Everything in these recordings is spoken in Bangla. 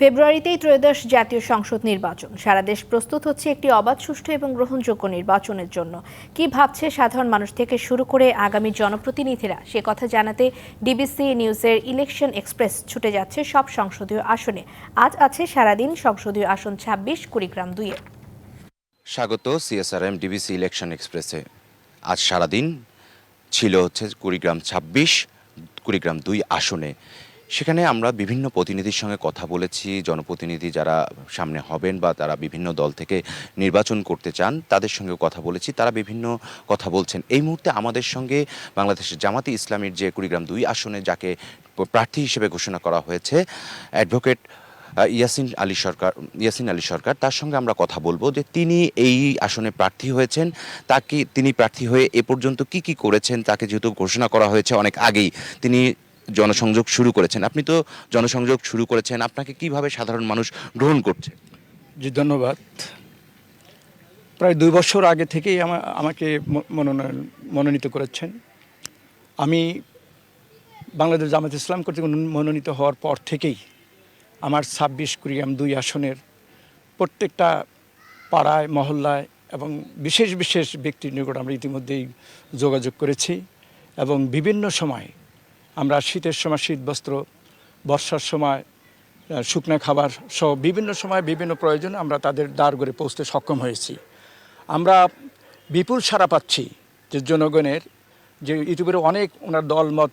ফেব্রুয়ারিতেই ত্রয়োদশ জাতীয় সংসদ নির্বাচন। সারা দেশ প্রস্তুত হচ্ছে একটি অবাধ, সুষ্ঠু এবং গ্রহণযোগ্য নির্বাচনের জন্য। কি ভাবছে সাধারণ মানুষ থেকে শুরু করে আগামী জনপ্রতিনিধিরা? সে কথা জানাতে ডিবিসি নিউজের ইলেকশন এক্সপ্রেস ছুটে যাচ্ছে সব সংসদীয় আসনে। আজ আছে সারাদিন সংসদীয় আসন ছাব্বিশ, কুড়িগ্রাম দুইয়ে। স্বাগত সিএসআরএম ডিবিসি ইলেকশন এক্সপ্রেসে। আজ সারাদিন ছিল হচ্ছে কুড়িগ্রাম ছাব্বিশ, কুড়িগ্রাম দুই আসনে। সেখানে আমরা বিভিন্ন প্রতিনিধির সঙ্গে কথা বলেছি, জনপ্রতিনিধি যারা সামনে হবেন বা তারা বিভিন্ন দল থেকে নির্বাচন করতে চান, তাদের সঙ্গে কথা বলেছি। তারা বিভিন্ন কথা বলছেন। এই মুহূর্তে আমাদের সঙ্গে বাংলাদেশের জামাতি ইসলামীর যে কুড়িগ্রাম দুই আসনে যাকে প্রার্থী হিসেবে ঘোষণা করা হয়েছে, অ্যাডভোকেট ইয়াসিন আলী সরকার, ইয়াসিন আলী সরকার, তার সঙ্গে আমরা কথা বলব যে তিনি এই আসনে প্রার্থী হয়েছেন। তাকে তিনি প্রার্থী হয়ে এ পর্যন্ত কি কি করেছেন, তাকে যেহেতু ঘোষণা করা হয়েছে অনেক আগেই, তিনি জনসংযোগ শুরু করেছেন। আপনি তো জনসংযোগ শুরু করেছেন। আপনাকে কীভাবে সাধারণ মানুষ গ্রহণ করছে? জি, ধন্যবাদ। প্রায় দুই বছর আগে থেকেই আমা- আমাকে মনোনয়ন, মনোনীত করেছেন। আমি বাংলাদেশ জামাত ইসলাম কর্তৃক মনোনীত হওয়ার পর থেকেই আমার ছাব্বিশ কুড়িগ্রাম দুই আসনের প্রত্যেকটা পাড়ায়, মহল্লায় এবং বিশেষ বিশেষ ব্যক্তির নিকট আমরা ইতিমধ্যেই যোগাযোগ করেছি এবং বিভিন্ন সময় আমরা শীতের সময় শীত বস্ত্র বর্ষার সময় শুকনো খাবার সহ বিভিন্ন সময় বিভিন্ন প্রয়োজনে আমরা তাদের দ্বার করে পৌঁছতে সক্ষম হয়েছি। আমরা বিপুল সাড়া পাচ্ছি যে জনগণের, যে ইউটিউবের অনেক ওনার দলমত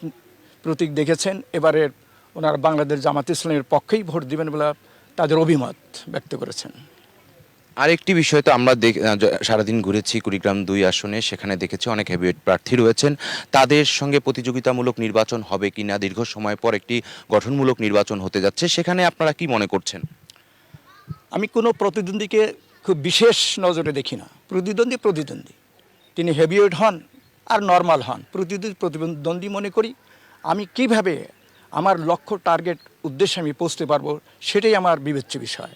প্রতীক দেখেছেন এবারে ওনার বাংলাদেশ জামাত ইসলামের পক্ষেই ভোট দিবেন বলে তাদের অভিমত ব্যক্ত করেছেন। আরেকটি বিষয় তো আমরা সারাদিন ঘুরেছি কুড়িগ্রাম দুই আসনে, সেখানে দেখেছি অনেক হেভিওয়েট প্রার্থী রয়েছেন। তাদের সঙ্গে প্রতিযোগিতামূলক নির্বাচন হবে কি না দীর্ঘ সময় পর একটি গঠনমূলক নির্বাচন হতে যাচ্ছে, সেখানে আপনারা কি মনে করছেন? আমি কোনো প্রতিদ্বন্দ্বীকে খুব বিশেষ নজরে দেখি না। প্রতিদ্বন্দ্বী প্রতিদ্বন্দ্বী। তিনি হেভিওয়েট হন আর নর্মাল হন। প্রতিদ্বন্দ্বী প্রতিদ্বন্দ্বী মনে করি, আমি কীভাবে আমার লক্ষ্য টার্গেট উদ্দেশ্যে আমি পৌঁছতে পারব, সেটাই আমার বিবেচ্য বিষয়।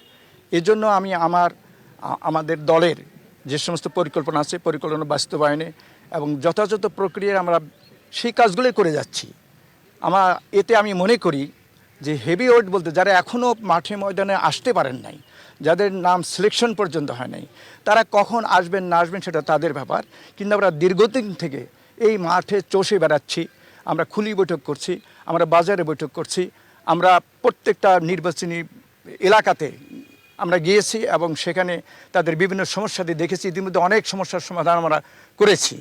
এজন্য আমি আমার আমাদের দলের যে সমস্ত পরিকল্পনা আছে, পরিকল্পনা বাস্তবায়নে এবং যথাযথ প্রক্রিয়ায় আমরা সেই কাজগুলোই করে যাচ্ছি। আমার, এতে আমি মনে করি যে হেভি ওয়েট বলতে যারা এখনও মাঠে ময়দানে আসতে পারেন নাই, যাদের নাম সিলেকশন পর্যন্ত হয় নাই, তারা কখন আসবেন, না আসবেন সেটা তাদের ব্যাপার। কিন্তু আমরা দীর্ঘদিন থেকে এই মাঠে চষে বেড়াচ্ছি, আমরা খুলি বৈঠক করছি, আমরা বাজারে বৈঠক করছি, আমরা প্রত্যেকটা নির্বাচনী এলাকাতে আমরা গিয়েছি এবং সেখানে তাদের বিভিন্ন সমস্যা দিয়ে দেখেছি। ইতিমধ্যে অনেক সমস্যার সমাধান আমরা করেছি।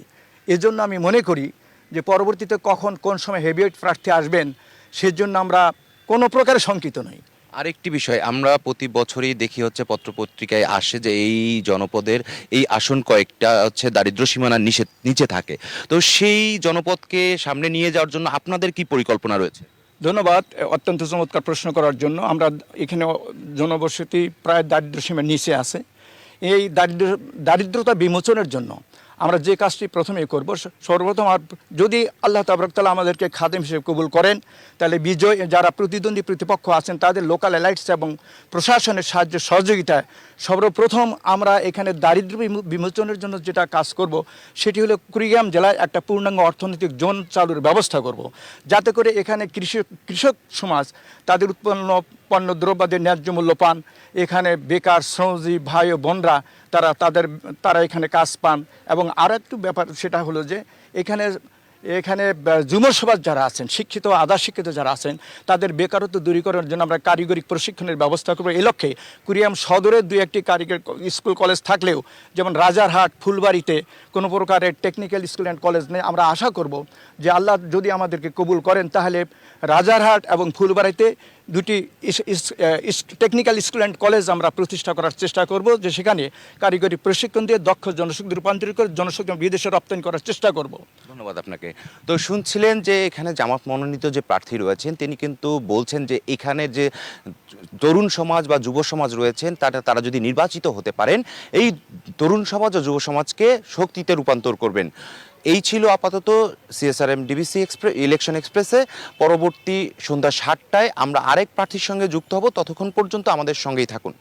এজন্য আমি মনে করি যে পরবর্তীতে কখন কোন সময় হেভিওয়েট প্রার্থী আসবেন, সেজন্য আমরা কোনো প্রকারে শঙ্কিত নই। আরেকটি বিষয়, আমরা প্রতি বছরই দেখি হচ্ছে পত্রপত্রিকায় আসে যে এই জনপদের এই আসন কয়েকটা হচ্ছে দারিদ্র সীমানার নিচে নিচে থাকে। তো সেই জনপদকে সামনে নিয়ে যাওয়ার জন্য আপনাদের কি পরিকল্পনা রয়েছে? ধন্যবাদ অত্যন্ত চমৎকার প্রশ্ন করার জন্য। আমরা এখানে জনবসতি প্রায় দারিদ্র সীমার নিচে আছে। এই দারিদ্র, দারিদ্রতা বিমোচনের জন্য আমরা যে কাজটি প্রথমেই করব সর্বপ্রথম আর যদি আল্লাহ তাবরকতালা আমাদেরকে খাদেম হিসেবে কবুল করেন, তাহলে বিজয়, যারা প্রতিদ্বন্দ্বী প্রতিপক্ষ আছেন, তাদের লোকাল এলাইটস এবং প্রশাসনের সাহায্য সহযোগিতায় সর্বপ্রথম আমরা এখানে দারিদ্র বিমো- বিমোচনের জন্য যেটা কাজ করব, সেটি হলো কুড়িগ্রাম জেলায় একটা পূর্ণাঙ্গ অর্থনৈতিক জোন চালুর ব্যবস্থা করব। যাতে করে এখানে কৃষক কৃষক সমাজ তাদের উৎপন্ন পণ্য দ্রব্যাদের ন্যায্য মূল্য পান। এখানে বেকার শ্রমজীবী ভাই ও বোনরা, তারা তাদের, তারা এখানে কাজ পান এবং আর একটু ব্যাপার সেটা হলো যে এখানে এখানে যুব যারা আছেন, শিক্ষিত আধা শিক্ষিত যারা আছেন, তাদের বেকারত্ব দূরীকরণের জন্য আমরা কারিগরি প্রশিক্ষণের ব্যবস্থা করব। এই লক্ষ্যে কুড়িয়াম সদরে দুই একটি কারিগরি স্কুল, কলেজ থাকলেও যেমন রাজারহাট, ফুলবাড়িতে কোনো প্রকারের টেকনিক্যাল স্কুল অ্যান্ড কলেজ নেই। আমরা আশা করব যে আল্লাহ যদি আমাদেরকে কবুল করেন, তাহলে রাজারহাট এবং ফুলবাড়িতে দুটি টেকনিক্যাল স্কুল অ্যান্ড কলেজ আমরা প্রতিষ্ঠা করার চেষ্টা করব, যে সেখানে কারিগরি প্রশিক্ষণ দিয়ে দক্ষ জনশক্তি রূপান্তরিত করে জনশক্তি বিদেশে রপ্তানি করার চেষ্টা করব। ধন্যবাদ আপনাকে। তো শুনছিলেন যে এখানে জামাত মনোনীত যে প্রার্থী রয়েছেন, তিনি কিন্তু বলছেন যে এখানে যে তরুণ সমাজ বা যুব সমাজ রয়েছেন, তারা তারা যদি নির্বাচিত হতে পারেন, এই তরুণ সমাজ ও যুব সমাজকে শক্তিতে রূপান্তর করবেন। এই ছিল আপাতত সিএসআরএম ডিবিসি এক্সপ্রেস ইলেকশন এক্সপ্রেসে পরবর্তী সন্ধ্যা সাতটায় আমরা আরেক প্রার্থীর সঙ্গে যুক্ত হব। ততক্ষণ পর্যন্ত আমাদের সঙ্গেই থাকুন।